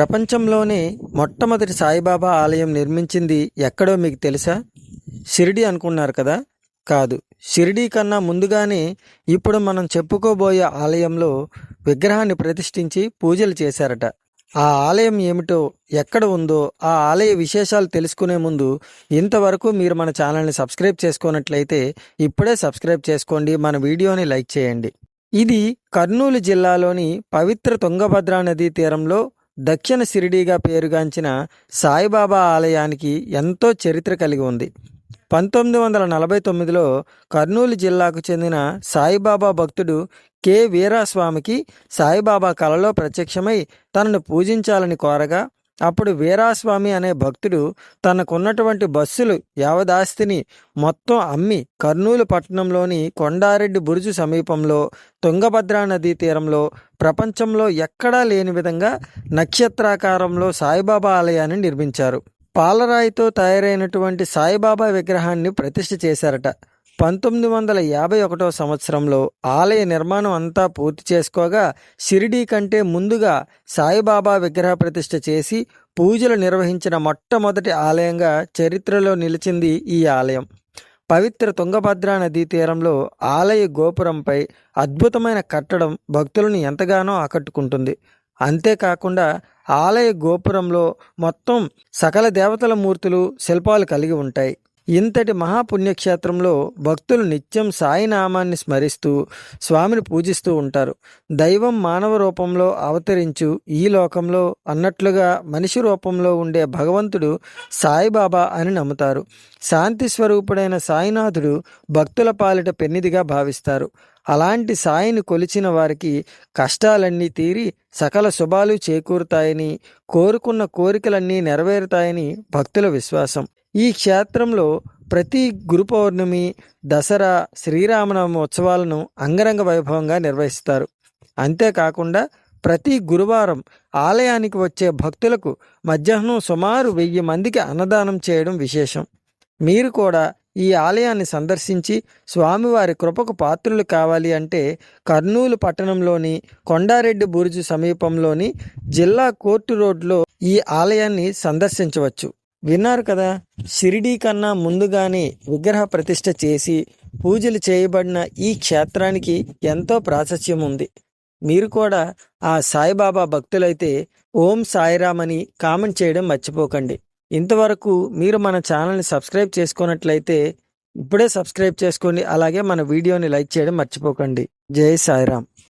ప్రపంచంలోనే మొట్టమొదటి సాయిబాబా ఆలయం నిర్మించింది ఎక్కడో మీకు తెలుసా? షిరిడి అనుకున్నారు కదా? కాదు. షిరిడి కన్నా ముందుగానే ఇప్పుడు మనం చెప్పుకోబోయే ఆలయంలో విగ్రహాన్ని ప్రతిష్ఠించి పూజలు చేశారట. ఆ ఆలయం ఏమిటో ఎక్కడ ఉందో ఆ ఆలయ విశేషాలు తెలుసుకునే ముందు ఇంతవరకు మీరు మన ఛానల్ని సబ్స్క్రైబ్ చేసుకున్నట్లయితే ఇప్పుడే సబ్స్క్రైబ్ చేసుకోండి మన వీడియోని లైక్ చేయండి. ఇది కర్నూలు జిల్లాలోని పవిత్ర తుంగభద్రా నదీ తీరంలో దక్షిణ షిరిడీగా పేరుగాంచిన సాయిబాబా ఆలయానికి ఎంతో చరిత్ర కలిగి ఉంది. పంతొమ్మిది వందల నలభై తొమ్మిదిలో కర్నూలు జిల్లాకు చెందిన సాయిబాబా భక్తుడు కె వీరాస్వామికి సాయిబాబా కలలో ప్రత్యక్షమై తనను పూజించాలని కోరగా అప్పుడు వీరాస్వామి అనే భక్తుడు తనకున్నటువంటి బస్సులు యావదాస్తిని మొత్తం అమ్మి కర్నూలు పట్టణంలోని కొండారెడ్డి బురుజు సమీపంలో తుంగభద్రా నదీ తీరంలో ప్రపంచంలో ఎక్కడా లేని విధంగా నక్షత్రాకారంలో సాయిబాబా ఆలయాన్ని నిర్మించారు. పాలరాయితో తయారైనటువంటి సాయిబాబా విగ్రహాన్ని ప్రతిష్ఠ చేశారట. పంతొమ్మిది వందల యాభై ఒకటో సంవత్సరంలో ఆలయ నిర్మాణం అంతా పూర్తి చేసుకోగా షిరిడీ కంటే ముందుగా సాయిబాబా విగ్రహ ప్రతిష్ఠ చేసి పూజలు నిర్వహించిన మొట్టమొదటి ఆలయంగా చరిత్రలో నిలిచింది ఈ ఆలయం. పవిత్ర తుంగభద్రా నదీ తీరంలో ఆలయ గోపురంపై అద్భుతమైన కట్టడం భక్తులను ఎంతగానో ఆకట్టుకుంటుంది. అంతేకాకుండా ఆలయ గోపురంలో మొత్తం సకల దేవతల మూర్తులు శిల్పాలు కలిగి ఉంటాయి. ఇంతటి మహాపుణ్యక్షేత్రంలో భక్తులు నిత్యం సాయినామాన్ని స్మరిస్తూ స్వామిని పూజిస్తూ ఉంటారు. దైవం మానవ రూపంలో అవతరించు ఈ లోకంలో అన్నట్లుగా మనిషి రూపంలో ఉండే భగవంతుడు సాయిబాబా అని నమ్ముతారు. శాంతి స్వరూపుడైన సాయినాథుడు భక్తుల పాలిట పెన్నిదిగా భావిస్తారు. అలాంటి సాయిని కొలిచిన వారికి కష్టాలన్నీ తీరి సకల శుభాలు చేకూరుతాయని కోరుకున్న కోరికలన్నీ నెరవేరుతాయని భక్తుల విశ్వాసం. ఈ క్షేత్రంలో ప్రతి గురు పౌర్ణమి దసరా శ్రీరామనవమి ఉత్సవాలను అంగరంగ వైభవంగా నిర్వహిస్తారు. అంతేకాకుండా ప్రతి గురువారం ఆలయానికి వచ్చే భక్తులకు మధ్యాహ్నం సుమారు వెయ్యి మందికి అన్నదానం చేయడం విశేషం. మీరు కూడా ఈ ఆలయాన్ని సందర్శించి స్వామివారి కృపకు పాత్రులు కావాలి అంటే కర్నూలు పట్టణంలోని కొండారెడ్డి బురుజు సమీపంలోని జిల్లా కోర్టు రోడ్లో ఈ ఆలయాన్ని సందర్శించవచ్చు. విన్నారు కదా? షిరిడీ కన్నా ముందుగానే విగ్రహ ప్రతిష్ట చేసి పూజలు చేయబడిన ఈ క్షేత్రానికి ఎంతో ప్రాశస్యం ఉంది. మీరు కూడా ఆ సాయిబాబా భక్తులైతే ఓం సాయిరామ్ అని కామెంట్ చేయడం మర్చిపోకండి. ఇంతవరకు మీరు మన ఛానల్ని సబ్స్క్రైబ్ చేసుకున్నట్లయితే ఇప్పుడే సబ్స్క్రైబ్ చేసుకోండి అలాగే మన వీడియోని లైక్ చేయడం మర్చిపోకండి. జై సాయిరామ్.